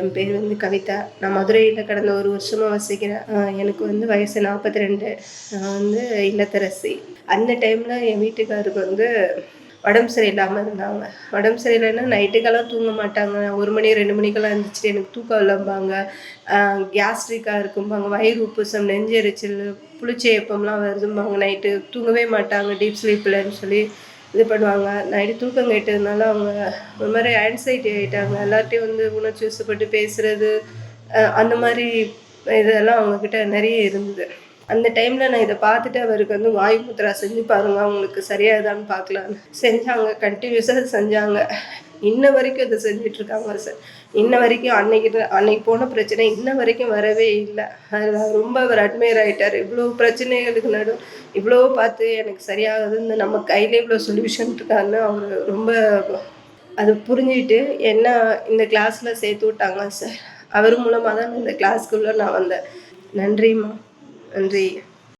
என் பேர் வந்து கவிதா. நான் மதுரையில் கடந்த ஒரு வருஷமாக வசிக்கிறேன். எனக்கு வந்து வயசு நாற்பத்தி ரெண்டு நான் வந்து இல்லத்தரசி. அந்த டைமில் என் வீட்டுக்காருக்கு வந்து உடம்பு சரியில்லாமல் இருந்தாங்க. உடம்பு சரியில்லைன்னா நைட்டுக்கெல்லாம் தூங்க மாட்டாங்க. ஒரு மணி ரெண்டு மணிக்கெல்லாம் இருந்துச்சு எனக்கு தூக்கம் இல்லம்பாங்க கேஸ்ட்ரிக்காக இருக்கும்பாங்க. வயிறு உப்புசம் நெஞ்செரிச்சல் புளிச்சேப்பம்லாம் வருதும்பாங்க. நைட்டு தூங்கவே மாட்டாங்க. டீப் ஸ்லீப்லன்னு சொல்லி இது பண்ணுவாங்க. நைட்டு தூக்கம் கேட்டதுனால அவங்க ஒரு மாதிரி ஆன்சைட்டி ஆகிட்டாங்க எல்லார்ட்டையும் வந்து உணர்ச்சி வசப்பட்டு பேசுறது அந்த மாதிரி இதெல்லாம் அவங்கக்கிட்ட நிறைய இருந்தது. அந்த டைமில் நான் இதை பார்த்துட்டு அவருக்கு வந்து வாயு முத்ரா செஞ்சு பாருங்க அவங்களுக்கு சரியாகுதான்னு பார்க்கலான்னு செஞ்சாங்க கண்டினியூஸாக செஞ்சாங்க. இன்ன வரைக்கும் இதை செஞ்சுட்டு இருக்காங்க சார். இன்ன வரைக்கும் அன்னைக்கு அன்னைக்கு போன பிரச்சனை இன்ன வரைக்கும் வரவே இல்லை. அதில் ரொம்ப அவர் அட்மையர் ஆகிட்டார் இவ்வளோ பிரச்சனைகளுக்கு நடு இவ்வளோ பார்த்து எனக்கு சரியாகுதுன்னு நம்ம கையில இவ்வளோ சொல்யூஷன் இருக்கான்னு அவர் ரொம்ப அது புரிஞ்சுக்கிட்டு என்ன இந்த கிளாஸில் சேர்த்து விட்டாங்க சார்? அவர் மூலமாக தான் இந்த கிளாஸ்க்குள்ளே நான் வந்தேன். நன்றிம்மா. நன்றி